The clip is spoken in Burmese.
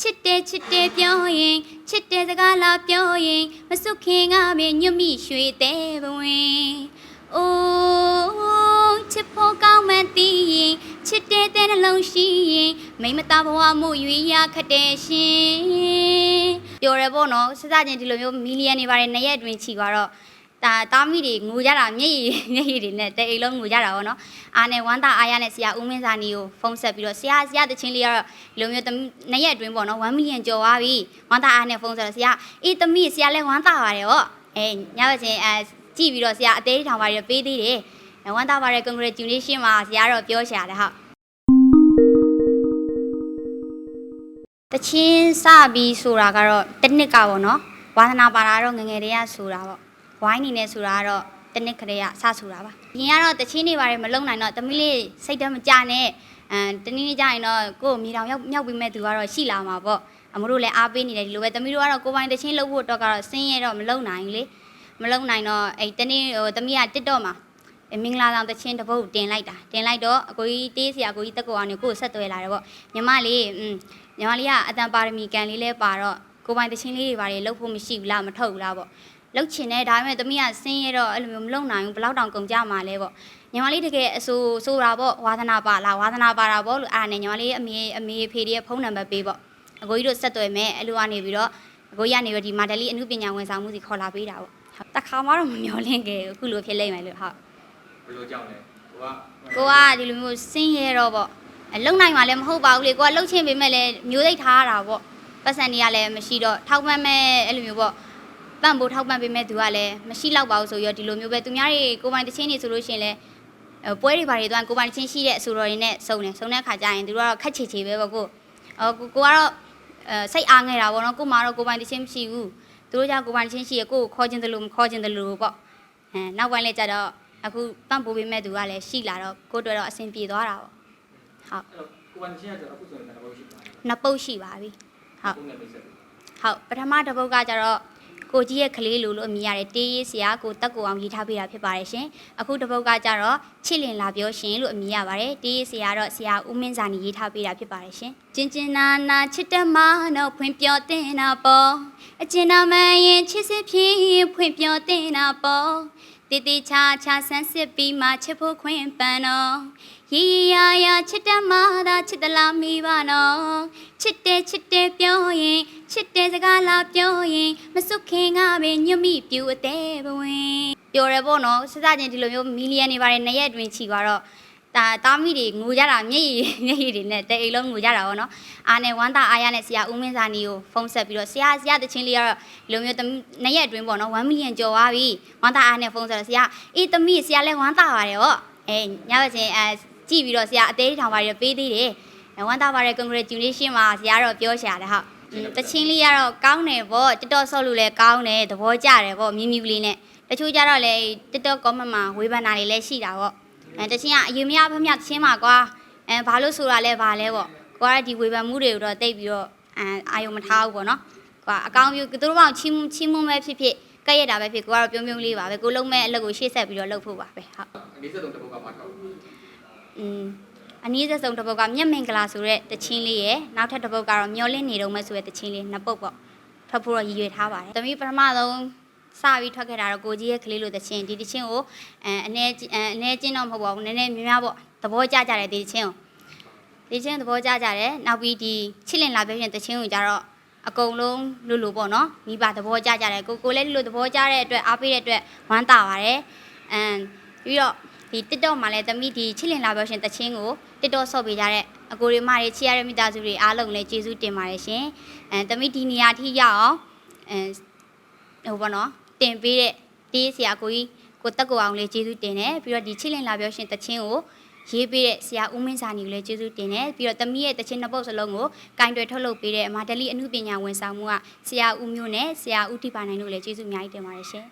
ချစ်တယ်ချစ်တယ်ပြောရင်ချစ်တယ်စကားလာပြောရင်မစွခင်ကမင်းညွတ်မိရွှေသေးဘဝင်အိုးချစ်ဖို့ကောင်းမှသိရင်ချစ်တဲ့တဲ့နှလုံးရှိရင်မိမသားဘဝမှုရွေးရခတ်တယ်ရှင်ပြောရပေါ့နော်စစချင်းဒီလိုမျိုးမီလီယံတွေပါတယ်နှစ်ရက်အတွင်းချီသွားတော့ ဒါတားမိတွေငိုကြတာမျက်ရည်မျက်ရည်တွေနဲ့တဲ့အိမ်လုံးငိုကြတာပေါ့နော်အားနဲ့ဝမ်းသာအားရနဲ့ဆရာဦးမင်းစာနီကိုဖုန်းဆက်ပြီးတော့ဆရာဆရာတချင်းလေးကတော့ဒီလိုမျိုးနှစ်ရက်အတွင်းပေါ့နော်1 million ကျော်သွားပြီဝမ်းသာအားနဲ့ဖုန်းဆက်တော့ဆရာအေးသမီးဆရာလည်းဝမ်းသာပါတယ်ဟောအဲညဘက်ချင်းအဲကြည့်ပြီးတော့ဆရာအသေးထောင်ပါတယ်ပေးသေးတယ်အဲဝမ်းသာပါတယ် congratulation ပါဆရာတော့ပြောရှာတယ်ဟုတ်တချင်းစပြီးဆိုတာကတော့တစ်နှစ်ကပေါ့နော်ဝါသနာပါတာတော့ငယ်ငယ်တည်းကဆိုတာပေါ့ ဝိုင်းနေနေဆိုတာကတော့တနစ်ခရေကစဆိုတာပါ။ရင်ကတော့တချင်းနေပါတယ်မလုံနိုင်တော့တမီးလေးစိတ်တမကြနဲ့အဲတနည်းနည်းကြရင်တော့ကို့မြေတောင်ရောက်မြောက်ပြီးမဲ့သူကတော့ရှိလာမှာပေါ့။အမတို့လည်းအားပေးနေတယ်ဒီလိုပဲတမီးတို့ကတော့ကိုယ်ပိုင်တချင်းလုပ်ဖို့တော့ကတော့စင်းရဲတော့မလုံနိုင်လေ။မလုံနိုင်တော့အဲတနေ့ဟိုတမီးကတစ်တော့မှာအဲမင်္ဂလာဆောင်တချင်းတစ်ပုတ်တင်လိုက်တာတင်လိုက်တော့အကိုကြီးတေးစရာအကိုကြီးတက်ကောအောင်ကိုကိုဆက်သွဲလာတယ်ပေါ့ညီမလေးอืมညီမလေးကအတန်ပါရမီကန်လေးလဲပါတော့ကိုယ်ပိုင်တချင်းလေးတွေပါတယ်လုပ်ဖို့မရှိဘူးလားမထုတ်ဘူးလားပေါ့ လှုပ်ချင်တယ်ဒါပေမဲ့သမီးကဆင်းရဲတော့အဲ့လိုမျိုးမလုံနိုင်ဘူးဘယ်လောက်တောင်ကုန်ကြမှာလဲပေါ့ညီမလေးတကယ်အဆိုးဆိုတာပေါ့ဝါသနာပါလားဝါသနာပါတာပေါ့လို့အားနဲ့ညီမလေးအမေအမေဖေတွေရဲ့ဖုန်းနံပါတ်ပေးပေါ့အကိုကြီးတို့ဆက်သွယ်မယ်အဲ့လိုကနေပြီးတော့အကိုကြီးကနေပြီးဒီမာဒလီအမှုပညာဝန်ဆောင်မှုစီခေါ်လာပေးတာပေါ့ဟုတ်တခါမှတော့မမျော်လင့်ခဲ့ဘူးအခုလိုဖြစ်လိမ့်မယ်လို့ဟုတ်ဘယ်လိုကြောင့်လဲကိုကကိုကဒီလိုမျိုးဆင်းရဲတော့ပေါ့အလုံနိုင်မှလည်းမဟုတ်ပါဘူးလေကိုကလှုပ်ချင်ပေမဲ့လည်းမျိုးသိပ်ထားရတာပေါ့ပတ်စံတွေကလည်းမရှိတော့ထောက်ပံ့မဲ့အဲ့လိုမျိုးပေါ့ ပန့်ဖို့ထောက်ပံ့ပေးမဲ့သူကလည်းမရှိတော့ပါဘူးဆိုရောဒီလိုမျိုးပဲသူများတွေကိုယ်ပိုင်တချင်းနေဆိုလို့ရှိရင်လည်းအဲပွဲတွေဘာတွေတော့ကိုယ်ပိုင်တချင်းရှိတဲ့အဆိုတော်တွေနဲ့စုံတယ်စုံတဲ့ခါကျရင်သူတို့ကတော့ခက်ချေချေပဲပေါ့ကိုအော်ကိုကိုကတော့အဲစိတ်အားငယ်တာပေါ့နော်ကိုမတော့ကိုယ်ပိုင်တချင်းမရှိဘူးသူတို့ကြောင့်ကိုယ်ပိုင်တချင်းရှိရကိုကိုခေါ်ခြင်းတယ်လို့မခေါ်ခြင်းတယ်လို့ပေါ့အဲနောက်ပိုင်းလည်းကြတော့အခုပန့်ဖို့ပေးမဲ့သူကလည်းရှိလာတော့ကိုတို့တော့အဆင်ပြေသွားတာပေါ့ဟုတ်အဲ့တော့ကိုဝန်ချင်းကတော့အခုဆိုရင်တော့ရှိပါတယ်နှစ်ပုတ်ရှိပါပြီဟုတ်ပုံနဲ့မိတ်ဆက်ပြီးဟုတ်ပထမတစ်ပုတ်ကကြတော့ ကိုကြီးရဲ့ကလေးလိုလို့အမည်ရတယ်တေးရေးဆရာကိုတက်ကိုအောင်ရေးထားပေးတာဖြစ်ပါတယ်ရှင်အခုတစ်ပုတ်ကကြတော့ချစ်လင်လာပြောရှင်လို့အမည်ရပါတယ်တေးရေးဆရာတော့ဆရာဦးမင်းစာနေရေးထားပေးတာဖြစ်ပါတယ်ရှင်ကျင်ကျင်နာနာချစ်တမတော့ဖွင့်ပြောတင်တာပေါ့အကျဉ်းနာမရင်ချစ်စစ်ဖြစ်ဖွင့်ပြောတင်တာပေါ့တေးသေးချာချာဆန်းစစ်ပြီးမှချစ်ဖို့ခွင့်ပန်တော့ရီရီယာယာချစ်တမသာချစ်တလားမိပါနော် ချစ်တယ်ချစ်တယ်ပြောရင်ချစ်တယ်စကားလာပြောရင်မစွခင်ကပဲညွတ်မိပြူအသေးဘဝင်ပြောရပေါ့နော်စစချင်းဒီလိုမျိုးမီလီယံတွေပါတယ်နှစ်ရက်အတွင်းချီသွားတော့ဒါတားမိတွေငိုကြတာမျက်ရည်မျက်ရည်တွေနဲ့တဲ့အိမ်လုံးငိုကြတာပေါ့နော်အားနဲ့ဝမ်းသာအားရနဲ့ဆရာဦးမင်းစာနီကိုဖုန်းဆက်ပြီးတော့ဆရာဆရာတချင်းလေးကတော့ဒီလိုမျိုးနှစ်ရက်အတွင်းပေါ့နော်1 million ကျော်သွားပြီဝမ်းသာအားနဲ့ဖုန်းဆက်တော့ဆရာအေးသမီးဆရာလည်းဝမ်းသာပါတယ်ဟောအဲညဘက်ချင်းအဲကြည့်ပြီးတော့ဆရာအသေးထောင်ပါတယ်ပေးသေးတယ်အဲ ဝမ်းသာပါတယ် congratulation ပါဆရာတော့ပြောရှာတယ်ဟုတ်တချင်းလေးကတော့ကောင်းတယ်ဗောတက်တော့ဆော့လို့လည်းကောင်းတယ်သဘောကျတယ်ဗောမြင်းမြူလေးနဲ့တချို့ကြတော့လည်းတက်တော့ comment မှာဝေဖန်တာတွေလည်းရှိတာဗောအဲတချင်းကအယူမရဖမျှတချင်းပါကွာအဲဘာလို့ဆိုတာလဲဘာလဲဗောကွာဒီဝေဖန်မှုတွေကိုတော့တိတ်ပြီးတော့အဲအာယုံမထားဘူးဗောနော်ကွာအကောင်းပြုသူတို့ဘောင်ချင်းချင်းမွန်းပဲဖြစ်ဖြစ်ကက်ရတာပဲဖြစ်ကိုကတော့ပြုံးပြုံးလေးပါပဲကိုလုံးမဲ့အလုပ်ကိုရှေ့ဆက်ပြီးတော့လုပ်ဖို့ပါပဲဟုတ်အနည်းဆုံးတစ်ပုဒ်ကမှတော့อืม အနည်းဆက်ဆုံးတစ်ပုတ်ကမျက်မင်္ဂလာဆိုတဲ့တချင်းလေးရယ်နောက်ထပ်တစ်ပုတ်ကတော့မျောလင်းနေတော့မဲ့ဆိုတဲ့တချင်းလေးနှစ်ပုတ်ပေါ့ထွက်ဖို့တော့ရည်ရွယ်ထားပါတယ်။တမီးပထမဆုံးစပြီးထွက်ခဲ့တာတော့ကိုကြီးရဲ့ကလေးလိုတချင်းဒီတချင်းကိုအဲအနေအဲအနေချင်းတော့မဟုတ်ပါဘူးနည်းနည်းများများပေါ့သဘောကျကြတယ်ဒီတချင်းကိုဒီချင်းသဘောကျကြတယ်နောက်ပြီးဒီချစ်လင်လာပြောရင်တချင်းကိုကြတော့အကုန်လုံးလို့လို့ပေါ့နော်မိဘသဘောကျကြတယ်ကိုကိုလည်းလို့သဘောကျတဲ့အတွက်အားပေးတဲ့အတွက်ဝမ်းသာပါတယ်အမ်ပြီးတော့ ဒီ TikTok မှာလည်းသမီးဒီချစ်လင်လာပြောရှင်တချင်းကို TikTok ဆော့ပေးကြတဲ့အကိုတွေမတွေချစ်ရတဲ့မိသားစုတွေအားလုံးလည်းကျေးဇူးတင်ပါတယ်ရှင်အဲသမီးဒီနေရာထိရောက်အောင်အဲဟိုဘောနော်တင်ပေးတဲ့တေးဆရာကိုကြီးကိုတက်ကိုအောင်လည်းကျေးဇူးတင်တယ်ပြီးတော့ဒီချစ်လင်လာပြောရှင်တချင်းကိုရေးပေးတဲ့ဆရာဦးမင်းစာနီကိုလည်းကျေးဇူးတင်တယ်ပြီးတော့သမီးရဲ့တချင်းနှစ်ပုတ်စလုံးကိုကင်တွယ်ထုတ်လုပ်ပေးတဲ့မာဒလီအမှုပညာဝန်ဆောင်မှုကဆရာဦးမျိုးနဲ့ဆရာဦးတိပါနိုင်တို့လည်းကျေးဇူးအများကြီးတင်ပါတယ်ရှင်